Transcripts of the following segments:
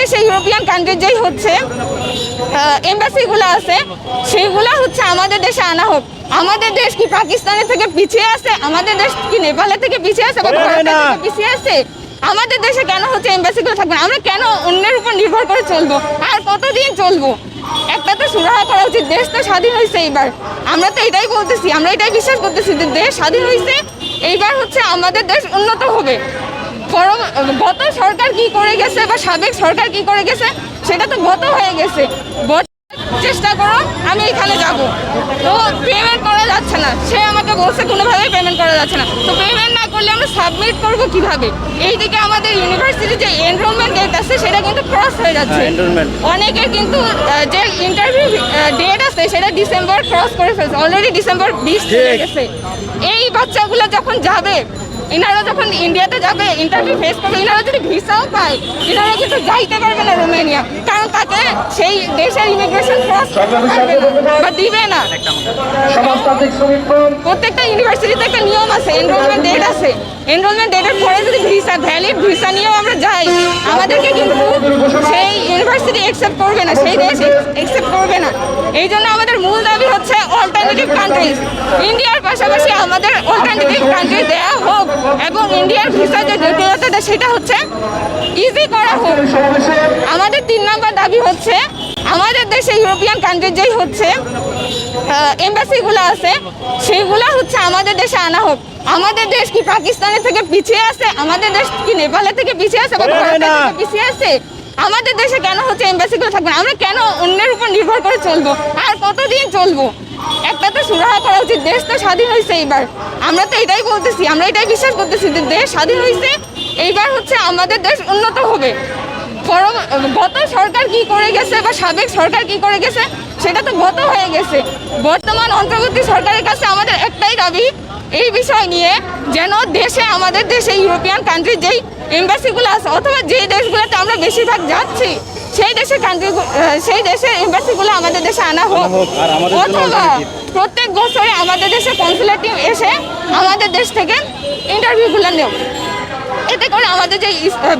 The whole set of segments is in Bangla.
দেশে ইউরোপিয়ান কান্ট্রি যেই হচ্ছে এম্বাসিগুলো আছে সেইগুলো হচ্ছে আমাদের দেশে আনা হোক। আমাদের দেশ কি পাকিস্তানের থেকে পিছিয়ে আছে? আমাদের দেশ কি নেপালের থেকে পিছিয়ে আছে বা ভারতের থেকে পিছিয়ে আছে? আমাদের দেশে কেন হচ্ছে এম্বাসিগুলো থাকবে? আমরা কেন অন্যের উপর নির্ভর করে চলবো? আর কতদিন চলবো? একটা তো সুরাহা করা উচিত দেশ তো স্বাধীন হয়েছে এইবার। আমরা তো এটাই বলতেছি আমরা এটাই বিশ্বাস করতেছি যে দেশ স্বাধীন হয়েছে এইবার হচ্ছে আমাদের দেশ উন্নত হবে। গত সরকার কি করে গেছে বা সাবেক সরকার কি করে গেছে সেটা তো গত হয়ে গেছে। চেষ্টা করো আমি এখানে যাব। তো পেমেন্ট করা যাচ্ছে না। সে আমাকে বলছে কোনোভাবে পেমেন্ট করা যাচ্ছে না। তো পেমেন্ট না করলে আমরা সাবমিট করব কীভাবে? এইদিকে আমাদের ইউনিভার্সিটি যে এনরোলমেন্ট ডেট আছে সেটা কিন্তু ক্রস হয়ে যাচ্ছে। হ্যাঁ, অনেকের কিন্তু যে ইন্টারভিউ ডেট আছে সেটা ডিসেম্বর ক্রস করে ফেলছে। অলরেডি ডিসেম্বর বিশ ঠিক। গেছে। এই বাচ্চাগুলো যখন যাবে ইনারা যখন ইন্ডিয়াতে যাবে ইন্টারভিউ ফেস করবে ইনারা যদি ভিসাও পায় ইনারা কিন্তু যাইতে পারবে না রোমেনিয়া। কারণ তাকে সেই দেশের ইমিগ্রেশন ক্রস বা দিবে না। প্রত্যেকটা ইউনিভার্সিটিতে একটা নিয়ম আছে এনরোলমেন্ট ডেট আছে। এনরোলমেন্ট ডেটের পরে যদি ভিসা ভ্যালিড ভিসা নিয়েও আমরা যাই আমাদেরকে কিন্তু ইউনিভার্সিটি অ্যাকসেপ্ট করবে না, সেই দেশ অ্যাকসেপ্ট করবে না। এই জন্য আমাদের মূল দাবি হচ্ছে অল্টারনেটিভ কান্ট্রিজ ইন্ডিয়ার পাশাপাশি আমাদের অল্টারনেটিভ কান্ট্রি দেওয়া হোক এবং ইন্ডিয়ার ভিসা যে জটিলতাটা সেটা হচ্ছে ইজি করা হোক। আমাদের তিন নম্বর দাবি হচ্ছে, আমাদের দেশে ইউরোপিয়ান কান্ট্রি যেই হচ্ছে এম্বাসিগুলো আছে সেইগুলো হচ্ছে আমাদের দেশে আনা হোক। আমাদের দেশ কি পাকিস্তানের থেকে পিছিয়ে আছে? আমাদের দেশ কি নেপালের থেকে পিছিয়ে আছে পিছিয়ে আছে? আমাদের দেশে কেন হচ্ছে এম্বাসিগুলো থাকবে আমরা কেন অন্যের উপর নির্ভর করে চলবো? আর কতদিন চলবো? একটা তো সুরাহা করা উচিত, দেশ তো স্বাধীন হয়েছে এইবার। আমরা তো এটাই বলতেছি, আমরা এটাই বিশ্বাস করতেছি যে দেশ স্বাধীন হয়েছে এইবার হচ্ছে আমাদের দেশ উন্নত হবে। গত সরকার কি করে গেছে বা সাবেক সরকার কি করে গেছে, সেটা তো গত হয়ে গেছে। বর্তমান অন্তর্বর্তী সরকারের কাছে আমাদের একটাই দাবি, এই বিষয় নিয়ে যেন দেশে, আমাদের দেশে ইউরোপিয়ান কান্ট্রি যেই এম্বাসিগুলো আছে অথবা যেই দেশগুলোতে আমরা বেশিরভাগ যাচ্ছি সেই দেশে কান্ট্রি সেই দেশের এম্বাসিগুলো আমাদের দেশে আনা হোক। অথবা প্রত্যেক বছরে আমাদের দেশে কনসুলেট টিম এসে আমাদের দেশ থেকে ইন্টারভিউগুলো নেব। এতে করে আমাদের যে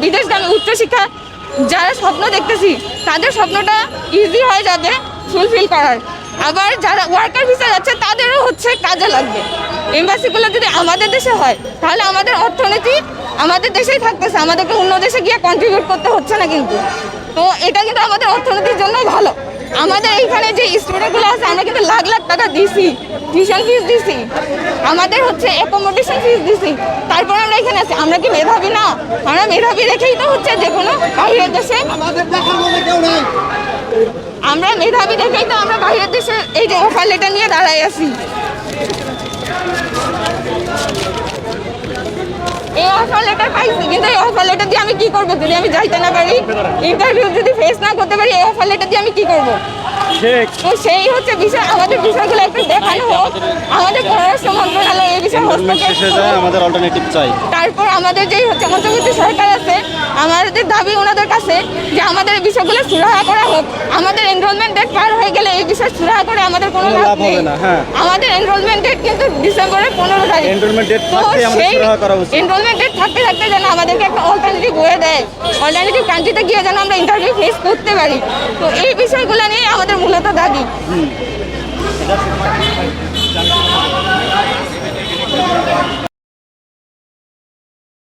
বিদেশগামী উচ্চশিক্ষা যারা স্বপ্ন দেখতেছি তাদের স্বপ্নটা ইজি হয়ে যাবে ফুলফিল করার। আবার যারা ওয়ার্কার ভিসা যাচ্ছে তাদেরও হচ্ছে কাজে লাগবে। এম্বাসিগুলো যদি আমাদের দেশে হয় তাহলে আমাদের অর্থনীতি আমাদের দেশেই থাকতেছে আমাদেরকে অন্য দেশে গিয়ে কন্ট্রিবিউট করতে হচ্ছে না কিন্তু। তো এটা কিন্তু আমাদের অর্থনীতির জন্য ভালো। আমাদের এইখানে যে স্টুডেন্টগুলো আছে আমরা কিন্তু লাখ লাখ টাকা দিছি টিউশন ফিস দিছি। আমাদের হচ্ছে অ্যাকোমোডেশন ফিস দিছি। তারপর আমরা এখানে আছি। আমরা কি মেধাবী না? আমরা মেধাবী রেখেই তো হচ্ছে যে কোনো বাইরের দেশে আমরা মেধাবী দেখেই তো আমরা বাইরের দেশে এই যে অফার লেটার নিয়ে দাঁড়াই আছি। এই অফার লেটার পাইছি কিন্তু এই অফার লেটার দিয়ে আমি কি করব? যদি আমি যাইতে না পারি ইন্টারভিউ যদি ফেস না করতে পারি এই অফার লেটার দিয়ে আমি কি করব? তো সেই হচ্ছে বিষয় আমাদের বিষয়গুলো একটু দেখানো হোক। আমাদের পররাষ্ট্র মন্ত্রণালয় এই বিষয়ে হস্তক্ষেপ হয়ে। আমাদের অল্টারনেটিভ চাই। তারপর আমাদের যেই হচ্ছে অন্তর্বর্তী সরকার আছে আমাদের দাবি ওনাদের কাছে যে আমাদের বিষয়গুলো সুরাহা করা হোক। আমাদের এনরোলমেন্ট ডেট পার হয়ে গেলে এই বিষয় সুরাহা করে আমাদের কোনো লাভ হবে না, হ্যাঁ। আমাদের এনরোলমেন্ট ডেট কিন্তু ডিসেম্বরের পনেরো তারিখ। এনরোলমেন্ট ডেট থাকতে আমাদের করা উচিত। এনরোলমেন্ট ডেট থাকতে থাকতে যেন আমাদেরকে একটা অল্টারনেটিভ ওয়ে দেয়। অল্টারনেটিভ কান্ট্রিতে গিয়ে যেন আমরা ইন্টারভিউ ফেস করতে পারি। তো এই বিষয়গুলো নিয়ে আমাদের মূলত দাবি।